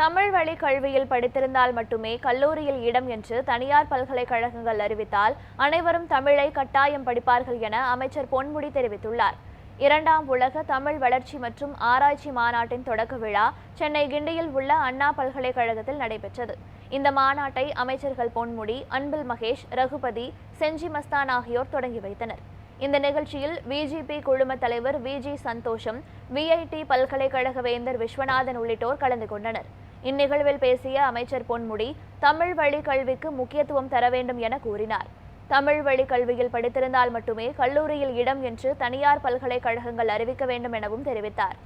தமிழ் வழி கல்வியில் படித்திருந்தால் மட்டுமே கல்லூரியில் இடம் என்று தனியார் பல்கலைக்கழகங்கள் அறிவித்தால் அனைவரும் தமிழை கட்டாயம் படிப்பார்கள் என அமைச்சர் பொன்முடி தெரிவித்துள்ளார். இரண்டாம் உலக தமிழ் வளர்ச்சி மற்றும் ஆராய்ச்சி மாநாட்டின் தொடக்க விழா சென்னை கிண்டியில் உள்ள அண்ணா பல்கலைக்கழகத்தில் நடைபெற்றது. இந்த மாநாட்டை அமைச்சர்கள் பொன்முடி அன்பில் மகேஷ் ரகுபதி செஞ்சி மஸ்தான் ஆகியோர் தொடங்கி வைத்தனர். இந்த நிகழ்ச்சியில் விஜிபி குழும தலைவர் விஜி சந்தோஷம் விஐடி பல்கலைக்கழக வேந்தர் விஸ்வநாதன் உள்ளிட்டோர் கலந்து கொண்டனர். இந்நிகழ்வில் பேசிய அமைச்சர் பொன்முடி தமிழ் வழி கல்விக்கு முக்கியத்துவம் தர வேண்டும் என கூறினார். தமிழ் வழி கல்வியில் படித்திருந்தால் மட்டுமே கல்லூரியில் இடம் என்று தனியார் பல்கலைக்கழகங்கள் அறிவிக்க வேண்டும் எனவும் தெரிவித்தார்.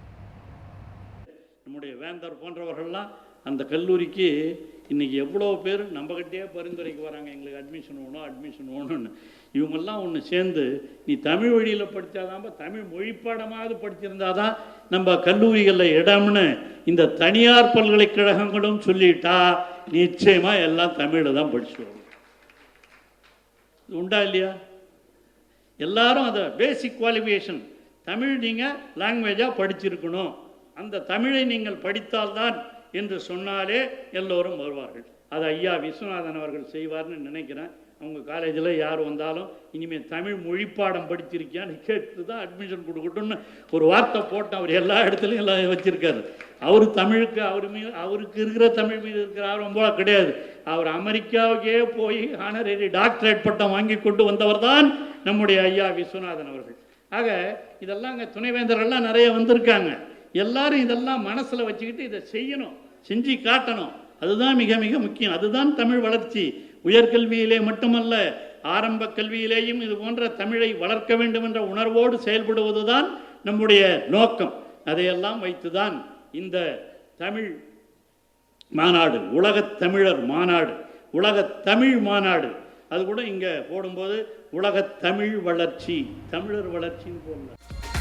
நம்முடைய வேந்தர் போன்றவர்கள்லாம் அந்த கல்லூரிக்கு இன்னைக்கு எவ்வளோ பேர் நம்மக்கிட்டே பரிந்துரைக்கு வராங்க எங்களுக்கு அட்மிஷன் வேணும் அட்மிஷன் வேணும்னு. இவங்கெல்லாம் ஒன்று சேர்ந்து நீ தமிழ் வழியில் படித்தாதான் தமிழ் மொழிப்பாடமாவது படிச்சிருந்தாதான் நம்ம கல்லூரிகளில் இடம்னு இந்த தனியார் பல்கலைக்கழகங்களும் சொல்லிட்டா நிச்சயமாக எல்லாம் தமிழில் தான் படிச்சுடுவோம் உண்டா இல்லையா? எல்லாரும் அதை பேசிக் குவாலிஃபிகேஷன் தமிழ் நீங்கள் லாங்குவேஜாக படிச்சிருக்கணும். அந்த தமிழை நீங்கள் படித்தால்தான் என்று சொன்னாலே எல்லோரும் வருவார்கள். அது ஐயா விஸ்வநாதன் அவர்கள் செய்வார்னு நினைக்கிறேன். அவங்க காலேஜில் யார் வந்தாலும் இனிமேல் தமிழ் மொழிப்பாடம் படிச்சிருக்கியான்னு கேட்டு தான் அட்மிஷன் கொடுக்கட்டும்னு ஒரு வார்த்தை போட்டு அவர் எல்லா இடத்துலையும் எல்லாம் வச்சிருக்காரு. அவர் தமிழுக்கு அவர் மீது அவருக்கு இருக்கிற தமிழ் மீது இருக்கிற ஆர்வம் போல கிடையாது. அவர் அமெரிக்காவுக்கே போய் ஆனரேரி டாக்டரேட் பட்டம் வாங்கி கொண்டு வந்தவர் தான் நம்முடைய ஐயா விஸ்வநாதன் அவர்கள். ஆக இதெல்லாம் அங்கே துணைவேந்தர்கள்லாம் நிறைய வந்திருக்காங்க. எல்லாரும் இதெல்லாம் மனசில் வச்சுக்கிட்டு இதை செய்யணும். செஞ்சு காட்டணும். அதுதான் மிக மிக முக்கியம். அதுதான் தமிழ் வளர்ச்சி. உயர்கல்வியிலே மட்டுமல்ல ஆரம்ப கல்வியிலேயும் இது போன்ற தமிழை வளர்க்க வேண்டும் என்ற உணர்வோடு செயல்படுவதுதான் நம்முடைய நோக்கம். அதையெல்லாம் வைத்துதான் இந்த தமிழ் மாநாடு உலகத் தமிழர் மாநாடு உலகத் தமிழ் மாநாடு. அது கூட இங்கே போடும்போது உலகத் தமிழ் வளர்ச்சி தமிழர் வளர்ச்சின்னு போடல